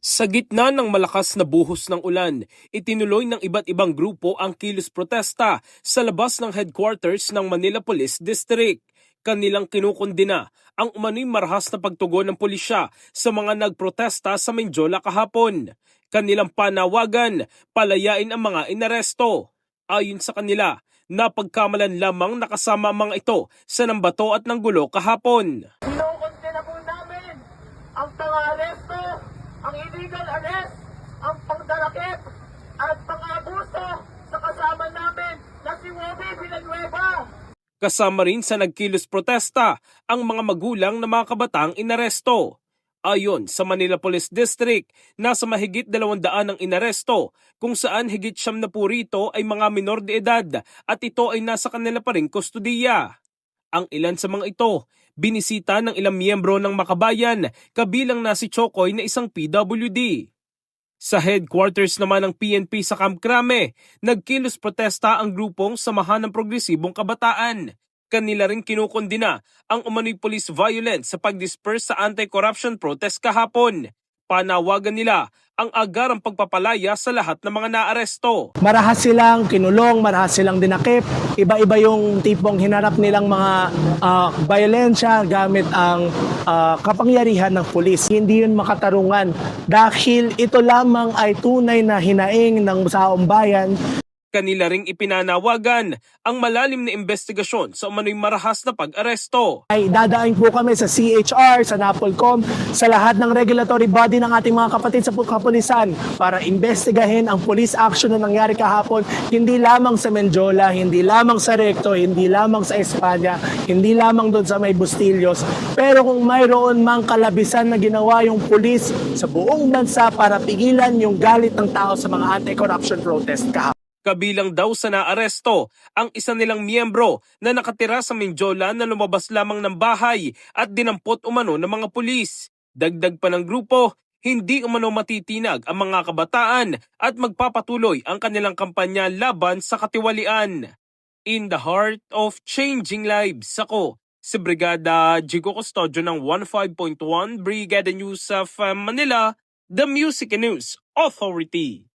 Sa gitna ng malakas na buhos ng ulan, itinuloy ng iba't ibang grupo ang kilos protesta sa labas ng headquarters ng Manila Police District. Kanilang kinukundina ang umano'y marahas na pagtugon ng pulisya sa mga nagprotesta sa Menjola kahapon. Kanilang panawagan, palayain ang mga inaresto. Ayon sa kanila, napagkamalan lamang nakasama ang mga ito sa nambato at ng gulo kahapon. Kinukondena po namin ang pang-aresto, ang illegal arrest, ang pangdarakip, at pang-abuso sa kasama namin na si Wobby Villanueva. Kasama rin sa nagkilos protesta ang mga magulang na mga kabatang inaresto. Ayon sa Manila Police District, nasa mahigit 200 ang inaresto kung saan higit siyam na po rito ay mga minor de edad at ito ay nasa kanila pa rin kustudiya. Ang ilan sa mga ito, binisita ng ilang miyembro ng makabayan kabilang na si Chokoy na isang PWD. Sa headquarters naman ng PNP sa Camp Crame, nagkilos protesta ang grupong Samahan ng Progresibong Kabataan. Kanila rin kinukondina ang umano'y police violence sa pagdisperse sa anti-corruption protest kahapon. Panawagan nila ang agarang pagpapalaya sa lahat ng mga naaresto. marahas silang kinulong, marahas silang dinakip. Iba-iba yung tipong hinarap nilang mga ah, violensya gamit ang ah, kapangyarihan ng pulis. Hindi yun makatarungan dahil ito lamang ay tunay na hinaing ng saong bayan Kanila ring ipinanawagan ang malalim na investigasyon sa umano'y marahas na pag-aresto. ay dadaan po kami sa CHR, sa NAPOLCOM, sa lahat ng regulatory body ng ating mga kapatid sa kapulisan para investigahin ang police action na nangyari kahapon hindi lamang sa Menjola, hindi lamang sa Recto, hindi lamang sa Espanya, hindi lamang doon sa may Bustillos, pero kung mayroon mang kalabisan na ginawa yung police sa buong bansa para pigilan yung galit ng tao sa mga anti-corruption protest kahapon. Kabilang daw sa naaresto ang isa nilang miyembro na nakatira sa Menjola na lumabas lamang ng bahay at dinampot umano ng mga pulis. Dagdag pa ng grupo, hindi umano matitinag ang mga kabataan at magpapatuloy ang kanilang kampanya laban sa katiwalian. In the heart of changing lives, ako si Brigada Jigo Custodio ng 15.1 Brigada News of uh, Manila, the Music News Authority.